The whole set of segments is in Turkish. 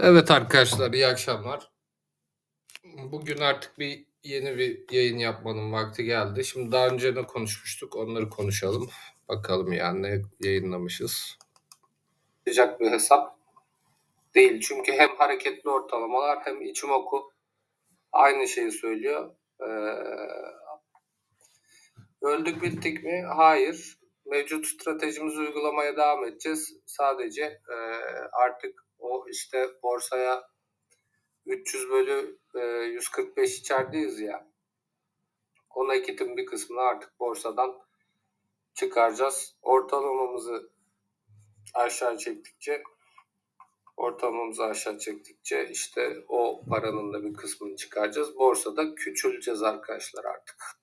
Evet arkadaşlar iyi akşamlar. Bugün artık bir yeni bir yayın yapmanın vakti geldi. Şimdi daha önce ne konuşmuştuk onları konuşalım. Bakalım yani ne yayınlamışız. Sıcak bir hesap değil. Çünkü hem hareketli ortalamalar hem Ichimoku aynı şeyi söylüyor. Ee, öldük bittik mi? Hayır. Mevcut stratejimizi uygulamaya devam edeceğiz. Sadece e, artık o işte borsaya 300 bölü e, 145 içerideyiz ya. O nakitin bir kısmını artık borsadan çıkaracağız. Ortalamamızı aşağı çektikçe ortalamamızı aşağı çektikçe işte o paranın da bir kısmını çıkaracağız. Borsada küçüleceğiz arkadaşlar artık.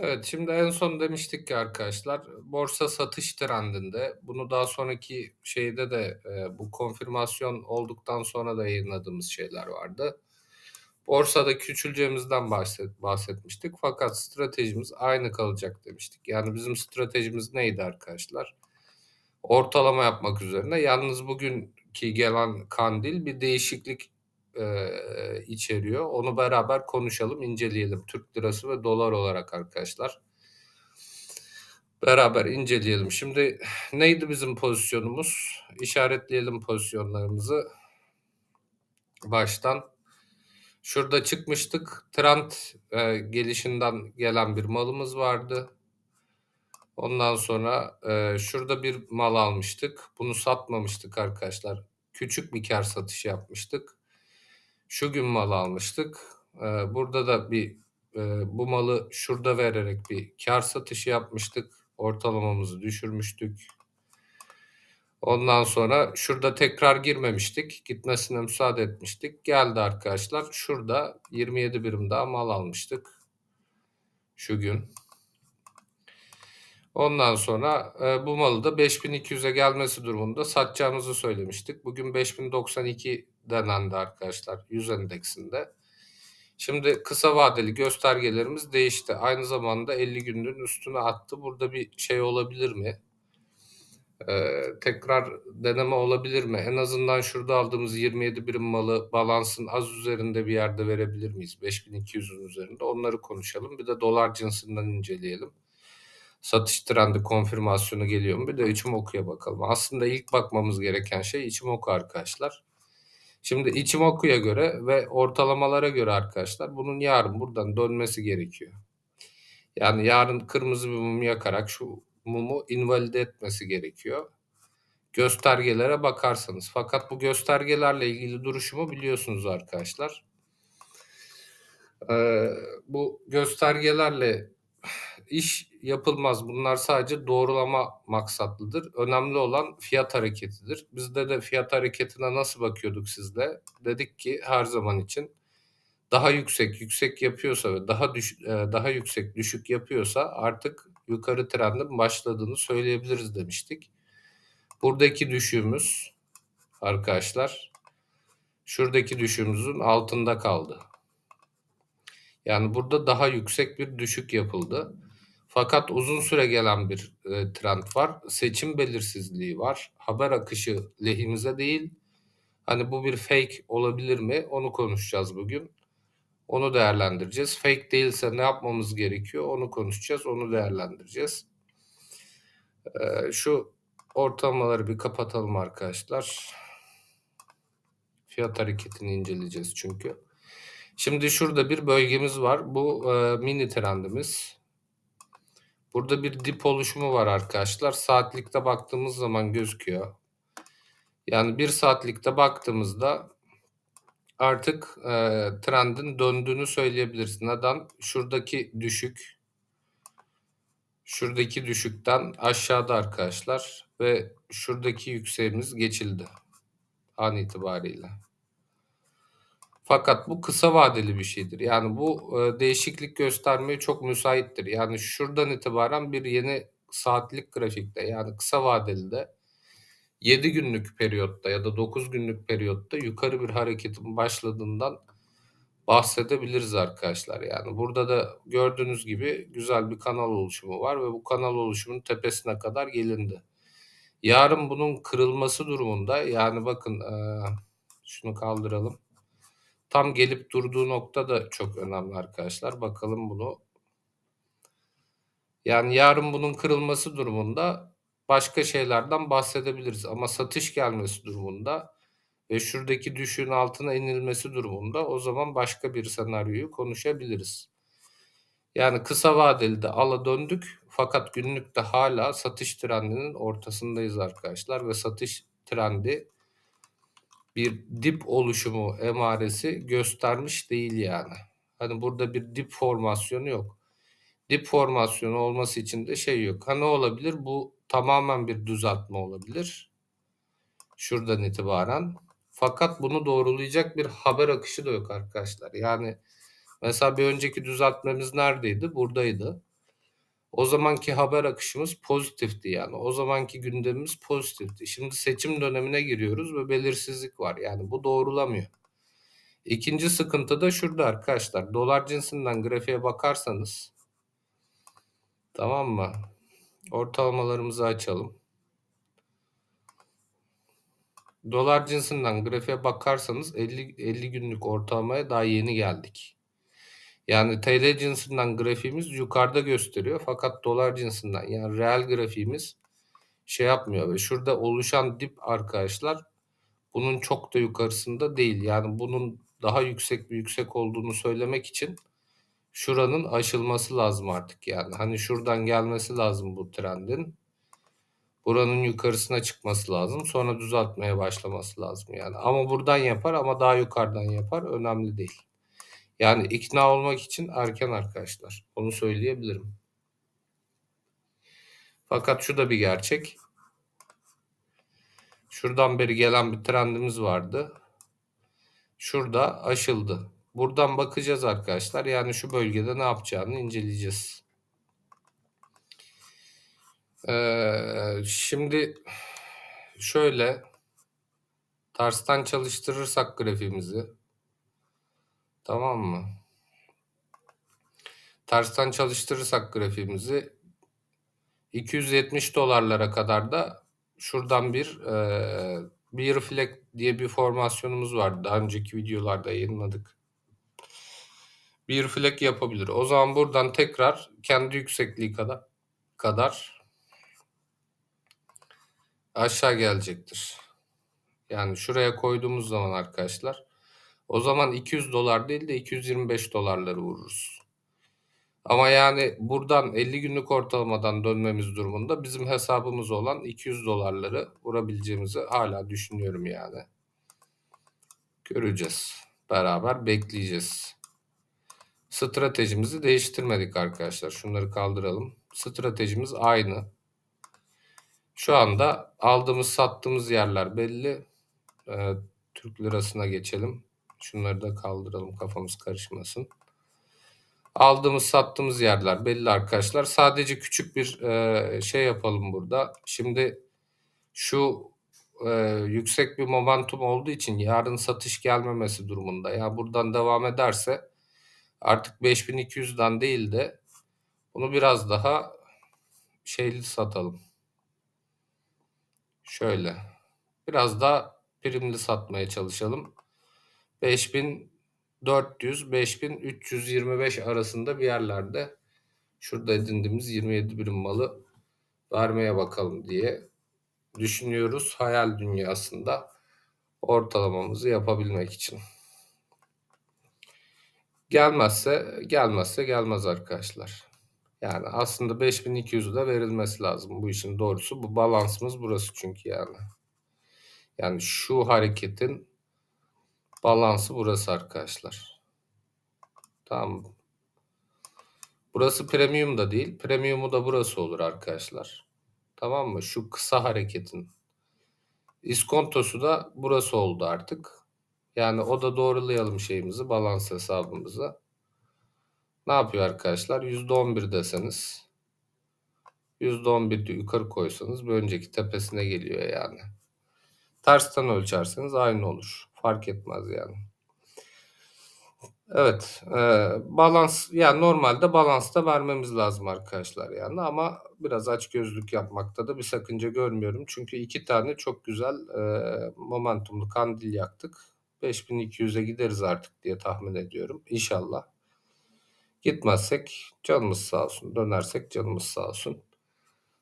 Evet şimdi en son demiştik ki arkadaşlar borsa satış trendinde bunu daha sonraki şeyde de e, bu konfirmasyon olduktan sonra da yayınladığımız şeyler vardı. Borsada küçüleceğimizden bahset, bahsetmiştik fakat stratejimiz aynı kalacak demiştik. Yani bizim stratejimiz neydi arkadaşlar? Ortalama yapmak üzerine. Yalnız bugünkü gelen kandil bir değişiklik e, içeriyor. Onu beraber konuşalım, inceleyelim. Türk lirası ve dolar olarak arkadaşlar. Beraber inceleyelim. Şimdi neydi bizim pozisyonumuz? İşaretleyelim pozisyonlarımızı. Baştan Şurada çıkmıştık. Trend e, gelişinden gelen bir malımız vardı. Ondan sonra e, şurada bir mal almıştık. Bunu satmamıştık arkadaşlar. Küçük bir kar satışı yapmıştık. Şu gün mal almıştık. E, burada da bir e, bu malı şurada vererek bir kar satışı yapmıştık. Ortalamamızı düşürmüştük. Ondan sonra şurada tekrar girmemiştik. Gitmesine müsaade etmiştik. Geldi arkadaşlar. Şurada 27 birim daha mal almıştık. Şu gün. Ondan sonra e, bu malı da 5200'e gelmesi durumunda satacağımızı söylemiştik. Bugün 5092 denendi arkadaşlar 100 endeksinde. Şimdi kısa vadeli göstergelerimiz değişti. Aynı zamanda 50 günlüğün üstüne attı. Burada bir şey olabilir mi? Ee, tekrar deneme olabilir mi? En azından şurada aldığımız 27 birim malı balansın az üzerinde bir yerde verebilir miyiz? 5200'ün üzerinde. Onları konuşalım. Bir de dolar cinsinden inceleyelim. Satış trendi konfirmasyonu geliyor mu? Bir de içim okuya bakalım. Aslında ilk bakmamız gereken şey içim oku arkadaşlar. Şimdi içim okuya göre ve ortalamalara göre arkadaşlar bunun yarın buradan dönmesi gerekiyor. Yani yarın kırmızı bir mum yakarak şu mumu invalide etmesi gerekiyor. Göstergelere bakarsanız. Fakat bu göstergelerle ilgili duruşumu biliyorsunuz arkadaşlar. Ee, bu göstergelerle iş yapılmaz. Bunlar sadece doğrulama maksatlıdır. Önemli olan fiyat hareketidir. Bizde de fiyat hareketine nasıl bakıyorduk sizle? Dedik ki her zaman için daha yüksek yüksek yapıyorsa ve daha düş, e, daha yüksek düşük yapıyorsa artık yukarı trendin başladığını söyleyebiliriz demiştik. Buradaki düşüğümüz arkadaşlar şuradaki düşüğümüzün altında kaldı. Yani burada daha yüksek bir düşük yapıldı. Fakat uzun süre gelen bir e, trend var. Seçim belirsizliği var. Haber akışı lehimize değil. Hani bu bir fake olabilir mi? Onu konuşacağız bugün. Onu değerlendireceğiz. Fake değilse ne yapmamız gerekiyor? Onu konuşacağız. Onu değerlendireceğiz. Ee, şu ortalamaları bir kapatalım arkadaşlar. Fiyat hareketini inceleyeceğiz çünkü. Şimdi şurada bir bölgemiz var. Bu e, mini trendimiz. Burada bir dip oluşumu var arkadaşlar. Saatlikte baktığımız zaman gözüküyor. Yani bir saatlikte baktığımızda artık e, trendin döndüğünü söyleyebiliriz. Neden? Şuradaki düşük şuradaki düşükten aşağıda arkadaşlar ve şuradaki yükseğimiz geçildi an itibariyle. Fakat bu kısa vadeli bir şeydir. Yani bu e, değişiklik göstermeye çok müsaittir. Yani şuradan itibaren bir yeni saatlik grafikte yani kısa vadeli de 7 günlük periyotta ya da 9 günlük periyotta yukarı bir hareketin başladığından bahsedebiliriz arkadaşlar. Yani burada da gördüğünüz gibi güzel bir kanal oluşumu var ve bu kanal oluşumunun tepesine kadar gelindi. Yarın bunun kırılması durumunda yani bakın Şunu kaldıralım. Tam gelip durduğu nokta da çok önemli arkadaşlar. Bakalım bunu. Yani yarın bunun kırılması durumunda başka şeylerden bahsedebiliriz. Ama satış gelmesi durumunda ve şuradaki düşüğün altına inilmesi durumunda o zaman başka bir senaryoyu konuşabiliriz. Yani kısa vadeli de ala döndük fakat günlükte hala satış trendinin ortasındayız arkadaşlar ve satış trendi bir dip oluşumu emaresi göstermiş değil yani. Hani burada bir dip formasyonu yok. Dip formasyonu olması için de şey yok. Ha ne olabilir? Bu tamamen bir düzeltme olabilir. Şuradan itibaren. Fakat bunu doğrulayacak bir haber akışı da yok arkadaşlar. Yani mesela bir önceki düzeltmemiz neredeydi? Buradaydı. O zamanki haber akışımız pozitifti yani. O zamanki gündemimiz pozitifti. Şimdi seçim dönemine giriyoruz ve belirsizlik var. Yani bu doğrulamıyor. İkinci sıkıntı da şurada arkadaşlar. Dolar cinsinden grafiğe bakarsanız tamam mı? Ortalamalarımızı açalım. Dolar cinsinden grafiğe bakarsanız 50, 50 günlük ortalamaya daha yeni geldik. Yani TL cinsinden grafiğimiz yukarıda gösteriyor fakat dolar cinsinden yani reel grafiğimiz şey yapmıyor ve şurada oluşan dip arkadaşlar bunun çok da yukarısında değil. Yani bunun daha yüksek bir yüksek olduğunu söylemek için şuranın aşılması lazım artık yani. Hani şuradan gelmesi lazım bu trendin. Buranın yukarısına çıkması lazım. Sonra düzeltmeye başlaması lazım yani. Ama buradan yapar ama daha yukarıdan yapar. Önemli değil. Yani ikna olmak için erken arkadaşlar. Onu söyleyebilirim. Fakat şu da bir gerçek. Şuradan beri gelen bir trendimiz vardı. Şurada aşıldı. Buradan bakacağız arkadaşlar. Yani şu bölgede ne yapacağını inceleyeceğiz. Ee, şimdi şöyle tersten çalıştırırsak grafiğimizi tamam mı? Tersten çalıştırırsak grafiğimizi 270 dolarlara kadar da şuradan bir e, bir reflect diye bir formasyonumuz vardı. Daha önceki videolarda yayınladık. Bir flag yapabilir. O zaman buradan tekrar kendi yüksekliği kadar kadar aşağı gelecektir. Yani şuraya koyduğumuz zaman arkadaşlar o zaman 200 dolar değil de 225 dolarları vururuz. Ama yani buradan 50 günlük ortalamadan dönmemiz durumunda bizim hesabımız olan 200 dolarları vurabileceğimizi hala düşünüyorum yani. Göreceğiz. Beraber bekleyeceğiz. Stratejimizi değiştirmedik arkadaşlar. Şunları kaldıralım. Stratejimiz aynı. Şu anda aldığımız sattığımız yerler belli. Ee, Türk lirasına geçelim. Şunları da kaldıralım kafamız karışmasın. Aldığımız sattığımız yerler belli arkadaşlar. Sadece küçük bir e, şey yapalım burada. Şimdi şu e, yüksek bir momentum olduğu için yarın satış gelmemesi durumunda. Yani buradan devam ederse artık 5200'den değil de bunu biraz daha şeyli satalım. Şöyle. Biraz daha primli satmaya çalışalım. 5400 5325 arasında bir yerlerde şurada edindiğimiz 27 birim malı vermeye bakalım diye düşünüyoruz hayal dünyasında ortalamamızı yapabilmek için. Gelmezse gelmezse gelmez arkadaşlar. Yani aslında 5200'de verilmesi lazım bu işin doğrusu. Bu balansımız burası çünkü yani. Yani şu hareketin balansı burası arkadaşlar. Tamam. Burası premium da değil. Premiumu da burası olur arkadaşlar. Tamam mı? Şu kısa hareketin. İskontosu da burası oldu artık. Yani o da doğrulayalım şeyimizi, balans hesabımızı. Ne yapıyor arkadaşlar? %11 deseniz %11'de yukarı koysanız bir önceki tepesine geliyor yani. Tersten ölçerseniz aynı olur. Fark etmez yani. Evet. E, balans yani normalde balansta vermemiz lazım arkadaşlar yani ama biraz aç gözlük yapmakta da bir sakınca görmüyorum. Çünkü iki tane çok güzel e, momentumlu kandil yaktık. 5200'e gideriz artık diye tahmin ediyorum. İnşallah. Gitmezsek canımız sağ olsun. Dönersek canımız sağ olsun.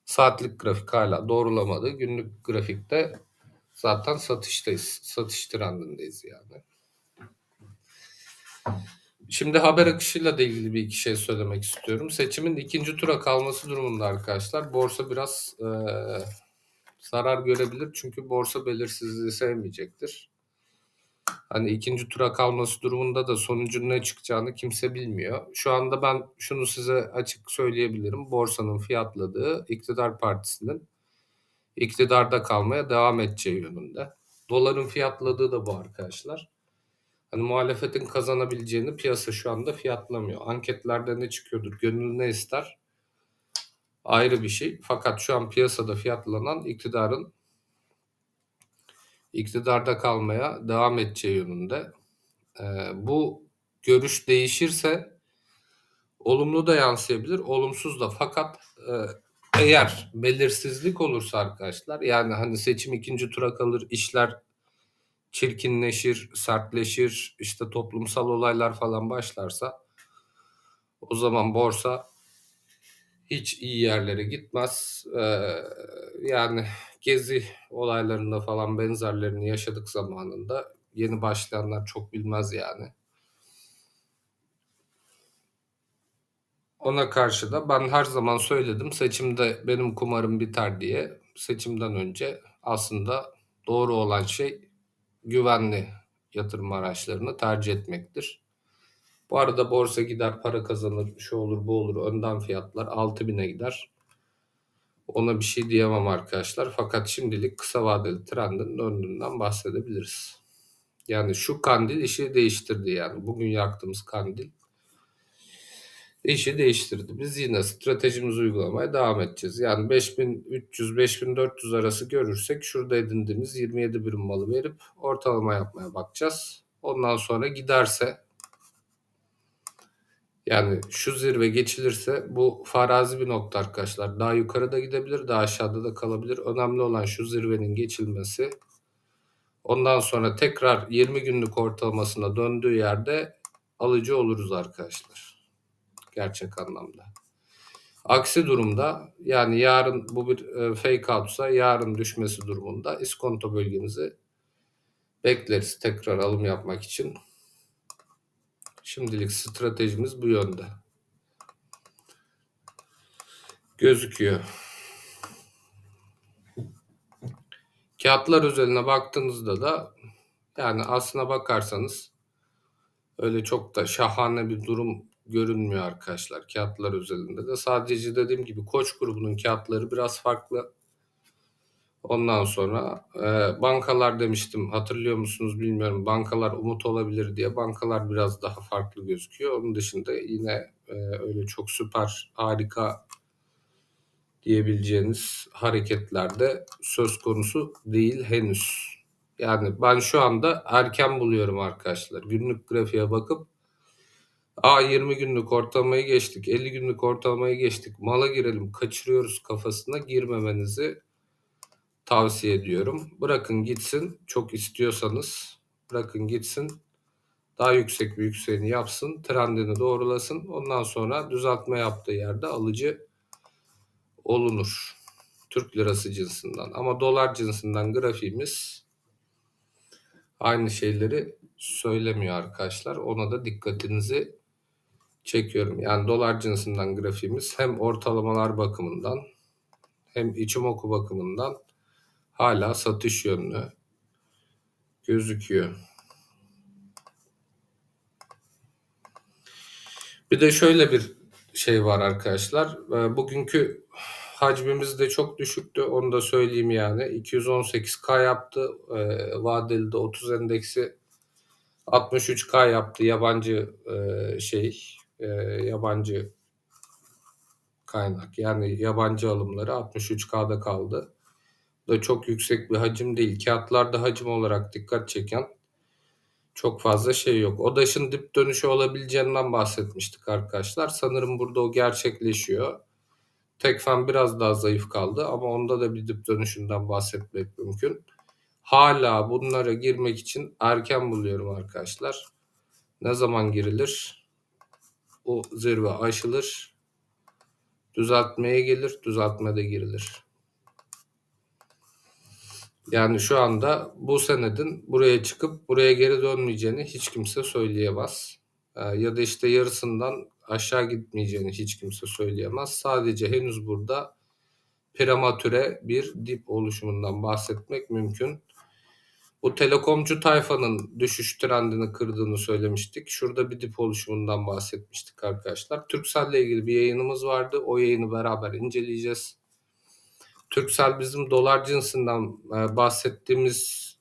Saatlik grafik hala doğrulamadı. Günlük grafikte zaten satıştayız. Satış trendindeyiz yani. Şimdi haber akışıyla da ilgili bir iki şey söylemek istiyorum. Seçimin ikinci tura kalması durumunda arkadaşlar borsa biraz e, zarar görebilir. Çünkü borsa belirsizliği sevmeyecektir. Hani ikinci tura kalması durumunda da sonucun ne çıkacağını kimse bilmiyor. Şu anda ben şunu size açık söyleyebilirim. Borsanın fiyatladığı iktidar partisinin iktidarda kalmaya devam edeceği yönünde. Doların fiyatladığı da bu arkadaşlar. Hani muhalefetin kazanabileceğini piyasa şu anda fiyatlamıyor. Anketlerde ne çıkıyordur, gönül ne ister ayrı bir şey. Fakat şu an piyasada fiyatlanan iktidarın iktidarda kalmaya devam edeceği yönünde. Ee, bu görüş değişirse olumlu da yansıyabilir, olumsuz da. Fakat e, eğer belirsizlik olursa arkadaşlar yani hani seçim ikinci tura kalır, işler çirkinleşir, sertleşir, işte toplumsal olaylar falan başlarsa o zaman borsa hiç iyi yerlere gitmez. Ee, yani gezi olaylarında falan benzerlerini yaşadık zamanında. Yeni başlayanlar çok bilmez yani. Ona karşı da ben her zaman söyledim seçimde benim kumarım biter diye. Seçimden önce aslında doğru olan şey güvenli yatırım araçlarını tercih etmektir. Bu arada borsa gider para kazanır şu olur bu olur önden fiyatlar 6000'e gider. Ona bir şey diyemem arkadaşlar. Fakat şimdilik kısa vadeli trendin döndüğünden bahsedebiliriz. Yani şu kandil işi değiştirdi yani. Bugün yaktığımız kandil işi değiştirdi. Biz yine stratejimizi uygulamaya devam edeceğiz. Yani 5300-5400 arası görürsek şurada edindiğimiz 27 birim malı verip ortalama yapmaya bakacağız. Ondan sonra giderse yani şu zirve geçilirse bu farazi bir nokta arkadaşlar. Daha yukarıda gidebilir, daha aşağıda da kalabilir. Önemli olan şu zirvenin geçilmesi. Ondan sonra tekrar 20 günlük ortalamasına döndüğü yerde alıcı oluruz arkadaşlar. Gerçek anlamda. Aksi durumda yani yarın bu bir e, fake outsa yarın düşmesi durumunda iskonto bölgemizi bekleriz tekrar alım yapmak için. Şimdilik stratejimiz bu yönde. Gözüküyor. Kağıtlar özeline baktığınızda da yani aslına bakarsanız öyle çok da şahane bir durum görünmüyor arkadaşlar kağıtlar özelinde de. Sadece dediğim gibi Koç grubunun kağıtları biraz farklı. Ondan sonra e, bankalar demiştim hatırlıyor musunuz bilmiyorum. Bankalar umut olabilir diye bankalar biraz daha farklı gözüküyor. Onun dışında yine e, öyle çok süper harika diyebileceğiniz hareketlerde söz konusu değil henüz. Yani ben şu anda erken buluyorum arkadaşlar. Günlük grafiğe bakıp A 20 günlük ortalamayı geçtik, 50 günlük ortalamayı geçtik. Mala girelim, kaçırıyoruz kafasına girmemenizi tavsiye ediyorum. Bırakın gitsin. Çok istiyorsanız bırakın gitsin. Daha yüksek bir yükseleni yapsın. Trendini doğrulasın. Ondan sonra düzeltme yaptığı yerde alıcı olunur. Türk lirası cinsinden. Ama dolar cinsinden grafiğimiz aynı şeyleri söylemiyor arkadaşlar. Ona da dikkatinizi çekiyorum. Yani dolar cinsinden grafiğimiz hem ortalamalar bakımından hem içim oku bakımından hala satış yönlü gözüküyor. Bir de şöyle bir şey var arkadaşlar. Ee, bugünkü hacmimiz de çok düşüktü. Onu da söyleyeyim yani. 218K yaptı. Ee, vadeli de 30 endeksi 63K yaptı. Yabancı e, şey e, yabancı kaynak. Yani yabancı alımları 63K'da kaldı da çok yüksek bir hacim değil. Kağıtlarda hacim olarak dikkat çeken çok fazla şey yok. ODAŞ'ın dip dönüşü olabileceğinden bahsetmiştik arkadaşlar. Sanırım burada o gerçekleşiyor. Tekfen biraz daha zayıf kaldı ama onda da bir dip dönüşünden bahsetmek mümkün. hala bunlara girmek için erken buluyorum arkadaşlar. Ne zaman girilir? O zirve aşılır. Düzeltmeye gelir, düzeltmede girilir. Yani şu anda bu senedin buraya çıkıp buraya geri dönmeyeceğini hiç kimse söyleyemez. Ee, ya da işte yarısından aşağı gitmeyeceğini hiç kimse söyleyemez. Sadece henüz burada prematüre bir dip oluşumundan bahsetmek mümkün. Bu telekomcu tayfanın düşüş trendini kırdığını söylemiştik. Şurada bir dip oluşumundan bahsetmiştik arkadaşlar. Turkcell ile ilgili bir yayınımız vardı. O yayını beraber inceleyeceğiz. Turkcell bizim dolar cinsinden e, bahsettiğimiz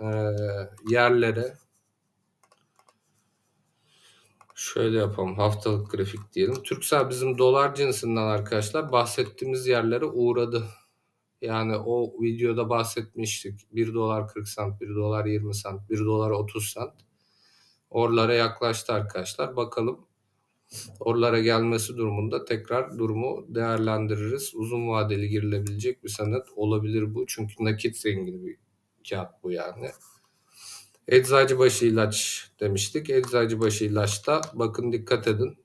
e, yerlere şöyle yapalım haftalık grafik diyelim. Turkcell bizim dolar cinsinden arkadaşlar bahsettiğimiz yerlere uğradı. Yani o videoda bahsetmiştik. 1 dolar 40 cent, 1 dolar 20 cent, 1 dolar 30 cent. Oralara yaklaştı arkadaşlar. Bakalım oralara gelmesi durumunda tekrar durumu değerlendiririz. Uzun vadeli girilebilecek bir senet olabilir bu. Çünkü nakit zengini bir kağıt bu yani. Eczacıbaşı ilaç demiştik. Eczacıbaşı ilaçta bakın dikkat edin.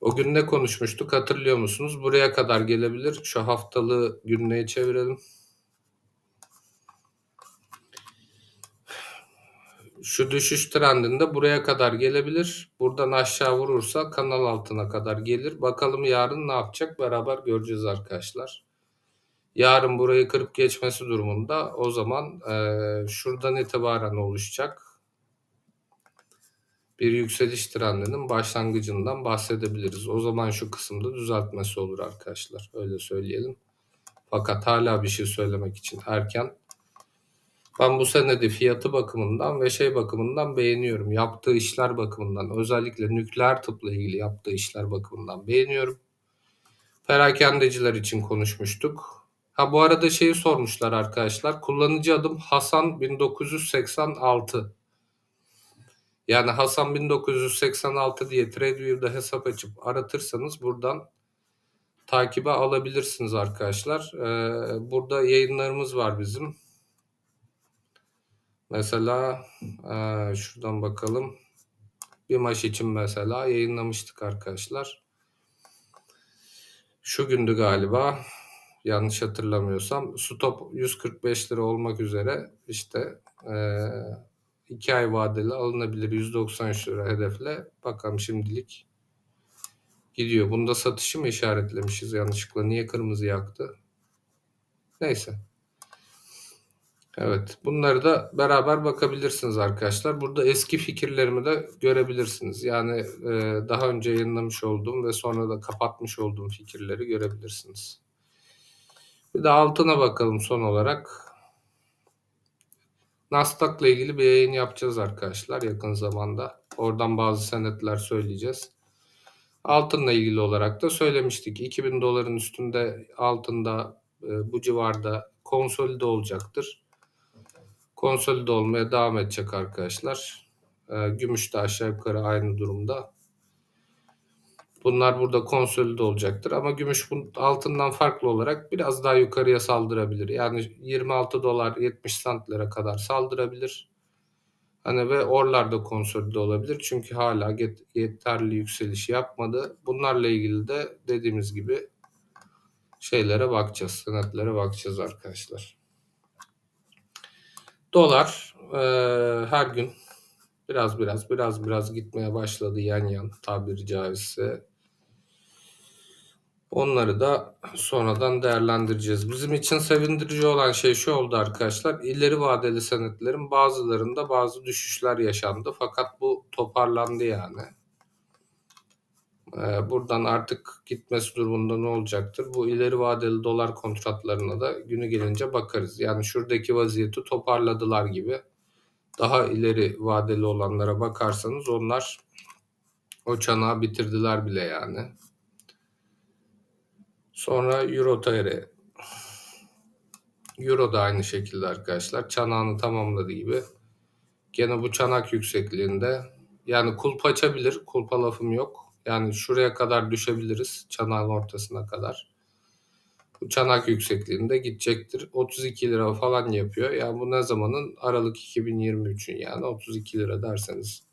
O gün ne konuşmuştuk hatırlıyor musunuz? Buraya kadar gelebilir. Şu haftalığı günlüğe çevirelim. Şu düşüş trendinde buraya kadar gelebilir. Buradan aşağı vurursa kanal altına kadar gelir. Bakalım yarın ne yapacak beraber göreceğiz arkadaşlar. Yarın burayı kırıp geçmesi durumunda o zaman e, şuradan itibaren oluşacak bir yükseliş trendinin başlangıcından bahsedebiliriz. O zaman şu kısımda düzeltmesi olur arkadaşlar. Öyle söyleyelim. Fakat hala bir şey söylemek için erken. Ben bu senede fiyatı bakımından ve şey bakımından beğeniyorum. Yaptığı işler bakımından özellikle nükleer tıpla ilgili yaptığı işler bakımından beğeniyorum. Perakendeciler için konuşmuştuk. Ha bu arada şeyi sormuşlar arkadaşlar. Kullanıcı adım Hasan 1986. Yani Hasan 1986 diye TradeView'da hesap açıp aratırsanız buradan takibe alabilirsiniz arkadaşlar. Ee, burada yayınlarımız var bizim. Mesela e, şuradan bakalım. Bir maç için mesela yayınlamıştık arkadaşlar. Şu gündü galiba. Yanlış hatırlamıyorsam. Stop 145 lira olmak üzere işte e, 2 ay vadeli alınabilir 193 lira hedefle. Bakalım şimdilik gidiyor. Bunda satışı mı işaretlemişiz yanlışlıkla? Niye kırmızı yaktı? Neyse. Evet. Bunları da beraber bakabilirsiniz arkadaşlar. Burada eski fikirlerimi de görebilirsiniz. Yani e, daha önce yayınlamış olduğum ve sonra da kapatmış olduğum fikirleri görebilirsiniz. Bir de altına bakalım son olarak. Nasdaq'la ilgili bir yayın yapacağız arkadaşlar yakın zamanda. Oradan bazı senetler söyleyeceğiz. Altınla ilgili olarak da söylemiştik. 2000 doların üstünde altında e, bu civarda konsolide olacaktır. Konsolide olmaya devam edecek arkadaşlar. E, gümüş de aşağı yukarı aynı durumda. Bunlar burada konsolide olacaktır ama gümüş altından farklı olarak biraz daha yukarıya saldırabilir. Yani 26 dolar 70 centlere kadar saldırabilir. Hani ve oralarda konsolide olabilir. Çünkü hala yeterli yükseliş yapmadı. Bunlarla ilgili de dediğimiz gibi şeylere bakacağız. Senetlere bakacağız arkadaşlar. Dolar e, her gün biraz biraz biraz biraz gitmeye başladı yan yan tabiri caizse. Onları da sonradan değerlendireceğiz. Bizim için sevindirici olan şey şu oldu arkadaşlar. İleri vadeli senetlerin bazılarında bazı düşüşler yaşandı. Fakat bu toparlandı yani. Ee, buradan artık gitmesi durumunda ne olacaktır? Bu ileri vadeli dolar kontratlarına da günü gelince bakarız. Yani şuradaki vaziyeti toparladılar gibi. Daha ileri vadeli olanlara bakarsanız onlar o çanağı bitirdiler bile yani. Sonra Euro TR. Euro da aynı şekilde arkadaşlar. Çanağını tamamladığı gibi. Gene bu çanak yüksekliğinde. Yani kulp açabilir. Kulpa lafım yok. Yani şuraya kadar düşebiliriz. Çanağın ortasına kadar. bu çanak yüksekliğinde gidecektir. 32 lira falan yapıyor. Yani bu ne zamanın? Aralık 2023'ün yani 32 lira derseniz